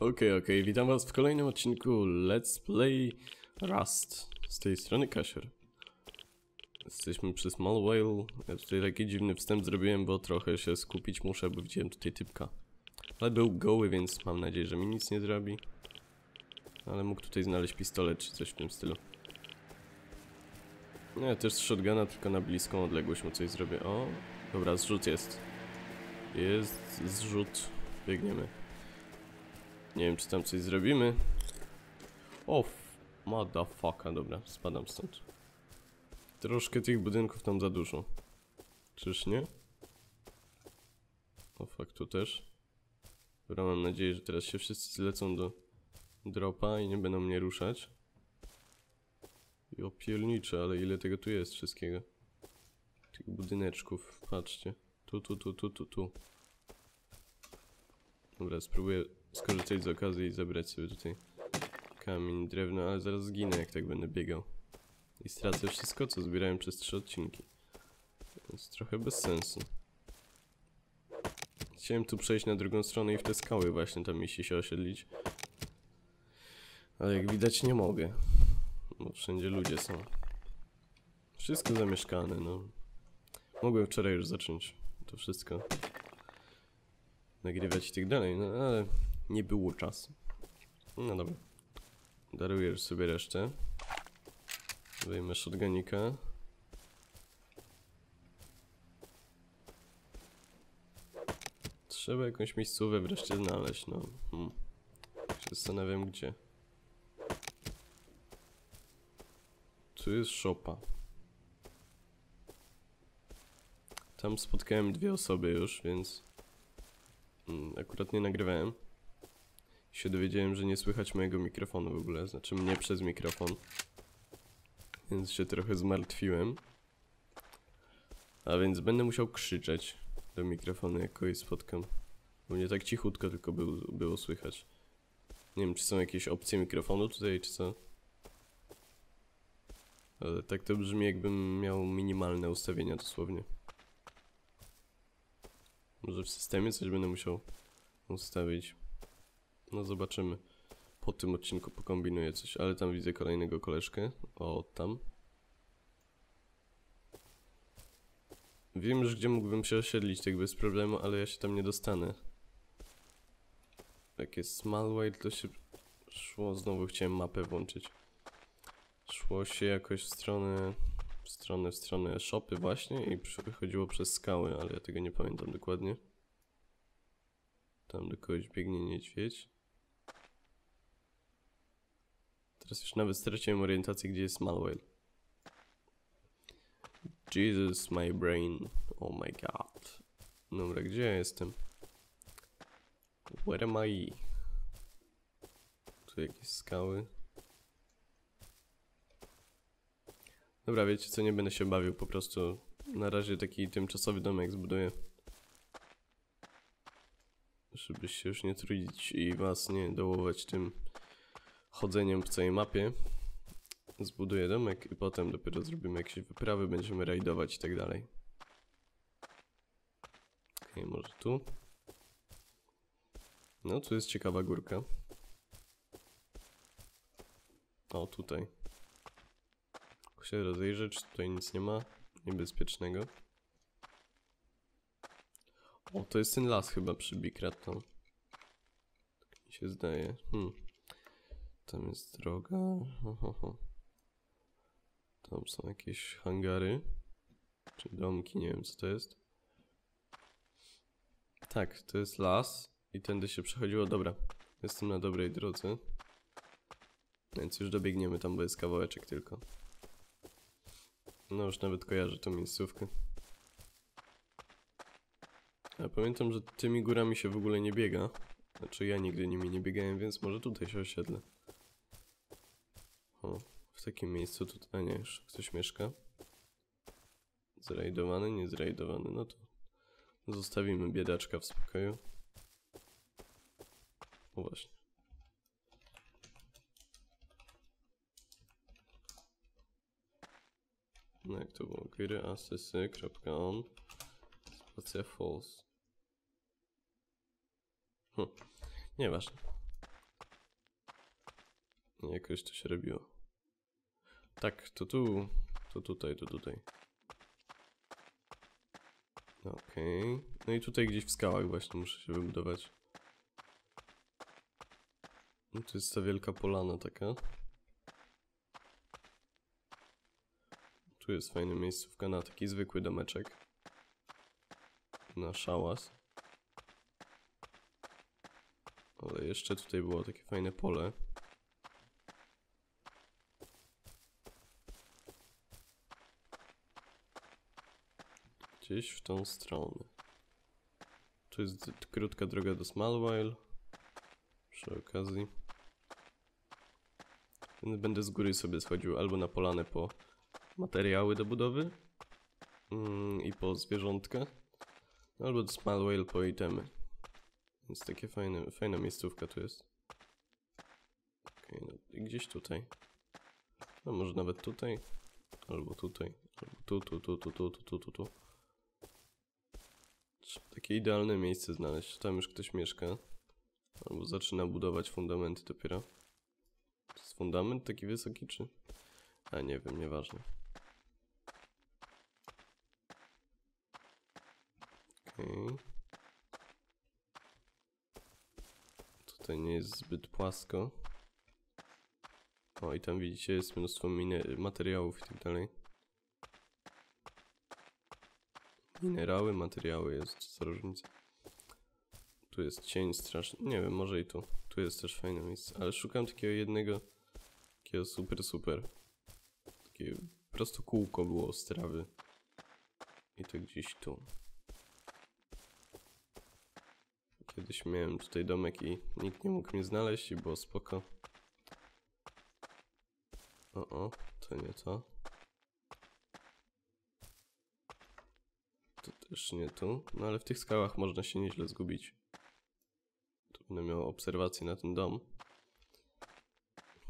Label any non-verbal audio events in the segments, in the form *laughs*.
Okej, okej, witam was w kolejnym odcinku Let's Play Rust. Z tej strony Kasior. Jesteśmy przy Small Whale. Ja tutaj taki dziwny wstęp zrobiłem, bo trochę się skupić muszę, bo widziałem tutaj typka. Ale był goły, więc mam nadzieję, że mi nic nie zrobi. Ale mógł tutaj znaleźć pistolet czy coś w tym stylu. No ja też shotguna, tylko na bliską odległość mu coś zrobię. O, dobra, zrzut jest. Jest zrzut. Biegniemy. Nie wiem, czy tam coś zrobimy. O, motherfucker, dobra, spadam stąd. Troszkę tych budynków tam za dużo. Czyż nie? O, fuck, tu też. Dobra, mam nadzieję, że teraz się wszyscy zlecą do dropa i nie będą mnie ruszać. I opiernicze, ale ile tego tu jest wszystkiego. Tych budyneczków, patrzcie. Tu, tu, tu, tu, tu, tu. Dobra, spróbuję skorzystać z okazji i zebrać sobie tutaj kamień, drewno, ale zaraz zginę jak tak będę biegał. I stracę wszystko, co zbierałem przez trzy odcinki. Więc trochę bez sensu. Chciałem tu przejść na drugą stronę i w te skały właśnie tam mieści się osiedlić. Ale jak widać nie mogę. Bo wszędzie ludzie są. Wszystko zamieszkane, no. Mogłem wczoraj już zacząć to wszystko nagrywać i tak dalej, no ale nie było czasu. No dobra. Darujesz sobie resztę. Wyjmę shotgunika. Trzeba jakąś miejscówę wreszcie znaleźć, no. Hmm. Się zastanawiam gdzie. Tu jest szopa. Tam spotkałem dwie osoby już, więc Mm, Akurat nie nagrywałem. Się dowiedziałem, że nie słychać mojego mikrofonu w ogóle, znaczy mnie przez mikrofon. Więc się trochę zmartwiłem. A więc będę musiał krzyczeć do mikrofonu, jak kogoś spotkam. Bo nie tak cichutko tylko był, było słychać. Nie wiem, czy są jakieś opcje mikrofonu tutaj, czy co. Ale tak to brzmi, jakbym miał minimalne ustawienia dosłownie. Może w systemie coś będę musiał ustawić. No zobaczymy. Po tym odcinku pokombinuję coś, ale tam widzę kolejnego koleżkę. O, tam. Wiem już, gdzie mógłbym się osiedlić tak bez problemu, ale ja się tam nie dostanę. Jak jest Smallwhale, to się szło, znowu chciałem mapę włączyć. Szło się jakoś w stronę, w stronę, w stronę shopy właśnie i przechodziło przez skały, ale ja tego nie pamiętam dokładnie. Tam do kogoś biegnie niedźwiedź. Teraz już nawet straciłem orientację, gdzie jest Malwell. Jesus, my brain. Oh my god. Dobra, gdzie ja jestem? Where am I? Tu jakieś skały. Dobra, wiecie co, nie będę się bawił, po prostu na razie taki tymczasowy domek zbuduję. Żeby się już nie trudzić i was nie dołować tym chodzeniem w całej mapie. Zbuduję domek i potem dopiero zrobimy jakieś wyprawy, będziemy rajdować i tak dalej. Okej, może tu. No, tu jest ciekawa górka. O, tutaj. Tylko rozejrzeć, tutaj nic nie ma niebezpiecznego. O, to jest ten las chyba przy Big Raton. Tak mi się zdaje. Hmm. Tam jest droga. Tam są jakieś hangary. Czy domki, nie wiem co to jest. Tak, to jest las. I tędy się przechodziło. Dobra, jestem na dobrej drodze. Więc już dobiegniemy tam, bo jest kawałeczek tylko. No już nawet kojarzę tą miejscówkę. Ja pamiętam, że tymi górami się w ogóle nie biega. Znaczy ja nigdy nimi nie biegałem, więc może tutaj się osiedlę. O, w takim miejscu tutaj, nie, już ktoś mieszka. Zrajdowany, nie zrajdowany, no to zostawimy biedaczka w spokoju. O właśnie. No jak to było? Gry asysy.on Spacja false. Hm. Nieważne. Jakoś to się robiło. Tak, to tu, to tutaj, to tutaj. Okej. No i tutaj gdzieś w skałach właśnie muszę się wybudować. No tu jest ta wielka polana taka. Tu jest fajna miejscówka na taki zwykły domeczek. Na szałas. Ale jeszcze tutaj było takie fajne pole. gdzieś w tą stronę. Tu jest krótka droga do Smallwile. Przy okazji. Więc będę z góry sobie schodził albo na polane po materiały do budowy mm, i po zwierzątka. No, albo do Smallwale po itemy. Więc takie fajne, fajna miejscówka tu jest. Okay, no, gdzieś tutaj. No może nawet tutaj. Albo tutaj. Albo tu, tu, tu, tu, tu, tu, tu, tu. tu. Takie idealne miejsce znaleźć. Tam już ktoś mieszka. Albo zaczyna budować fundamenty dopiero. To jest fundament taki wysoki, czy? A nie wiem, nieważne. Okej. Okay. Tutaj nie jest zbyt płasko. O, i tam widzicie, jest mnóstwo materiałów i tak dalej. Minerały, materiały, jest co różnica. Tu jest cień straszny. Nie wiem, może i tu. Tu jest też fajne miejsce. Ale szukam takiego jednego, takiego super, super. Takie po prostu kółko było z trawy. I to gdzieś tu. Kiedyś miałem tutaj domek i nikt nie mógł mnie znaleźć i było spoko. O, o, to nie to. To też nie tu. No ale w tych skałach można się nieźle zgubić. Tu będę miał obserwację na ten dom.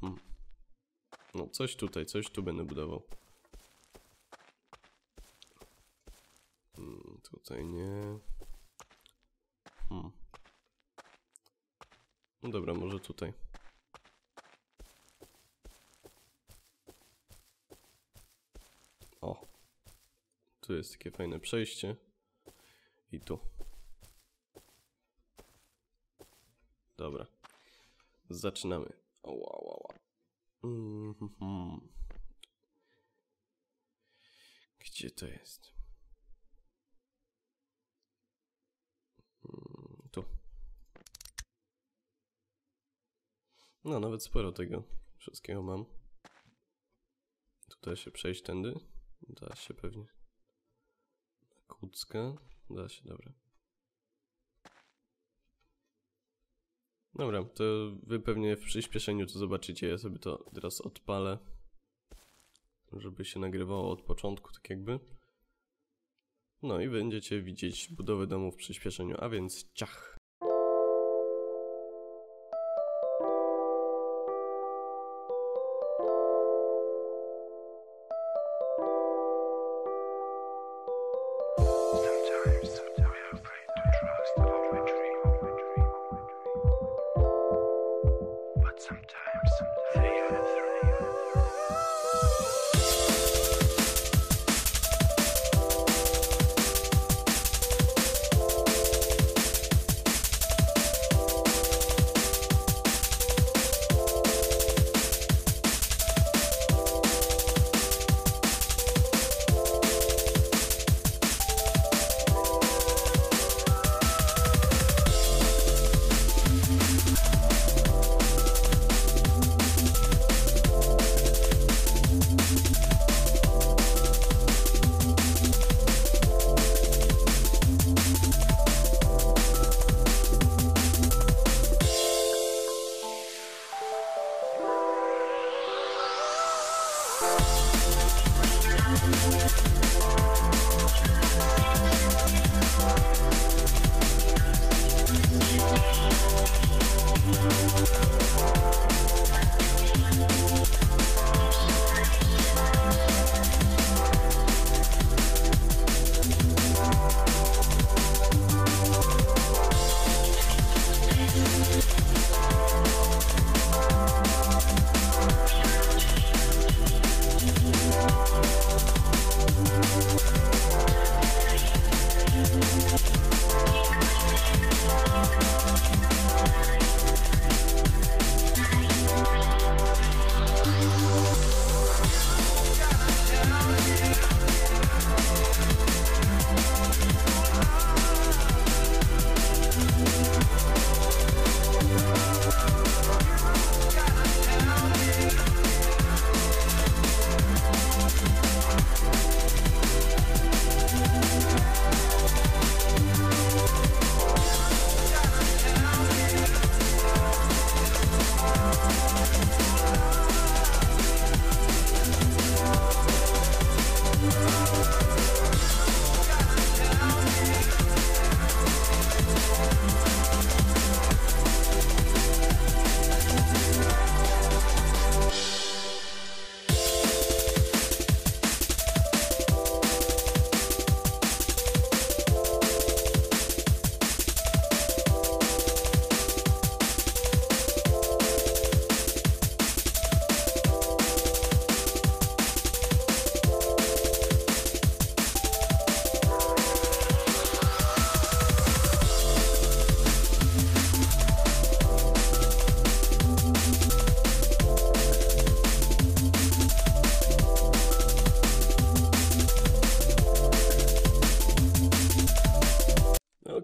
Hmm. No coś tutaj, coś tu będę budował. Hmm, tutaj nie. Hmm. No dobra, może tutaj. O. Tu jest takie fajne przejście. I tu. Dobra. Zaczynamy. O, wow, wow, wow. Mm -hmm. Gdzie to jest? Mm, tu. No, nawet sporo tego wszystkiego mam. Tutaj się przejść tędy. Da się pewnie. Kucka. Da się, dobra. Dobra, to wy pewnie w przyspieszeniu to zobaczycie. Ja sobie to teraz odpalę. Żeby się nagrywało od początku, tak jakby. No i będziecie widzieć budowę domu w przyspieszeniu, a więc ciach!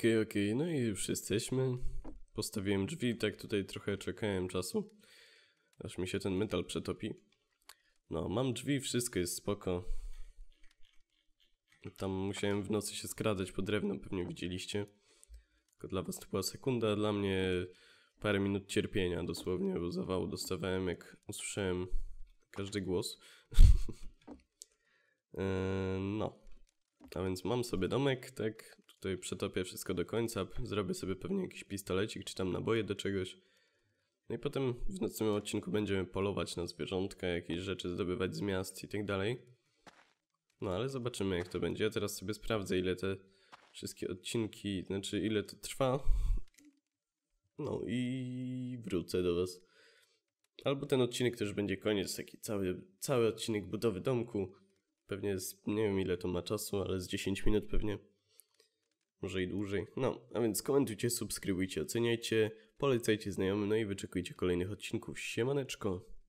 Okej, okej, no i już jesteśmy. Postawiłem drzwi, tak tutaj trochę czekałem czasu. Aż mi się ten metal przetopi. No, mam drzwi, wszystko jest spoko. Tam musiałem w nocy się skradać po drewno, pewnie widzieliście. Tylko dla was to była sekunda, dla mnie parę minut cierpienia dosłownie, bo zawału dostawałem jak usłyszałem każdy głos. Eee, *laughs* no. A więc mam sobie domek, tak, tutaj przetopię wszystko do końca, zrobię sobie pewnie jakiś pistolecik, czy tam naboje do czegoś. No i potem w następnym odcinku będziemy polować na zwierzątka, jakieś rzeczy zdobywać z miast i tak dalej. No ale zobaczymy jak to będzie. Ja teraz sobie sprawdzę ile te wszystkie odcinki, znaczy ile to trwa. No i wrócę do was. Albo ten odcinek też będzie koniec, taki cały, cały odcinek budowy domku. Pewnie z, nie wiem ile to ma czasu, ale z 10 minut pewnie. Może i dłużej. No, a więc komentujcie, subskrybujcie, oceniajcie, polecajcie znajomym, no i wyczekujcie kolejnych odcinków. Siemaneczko!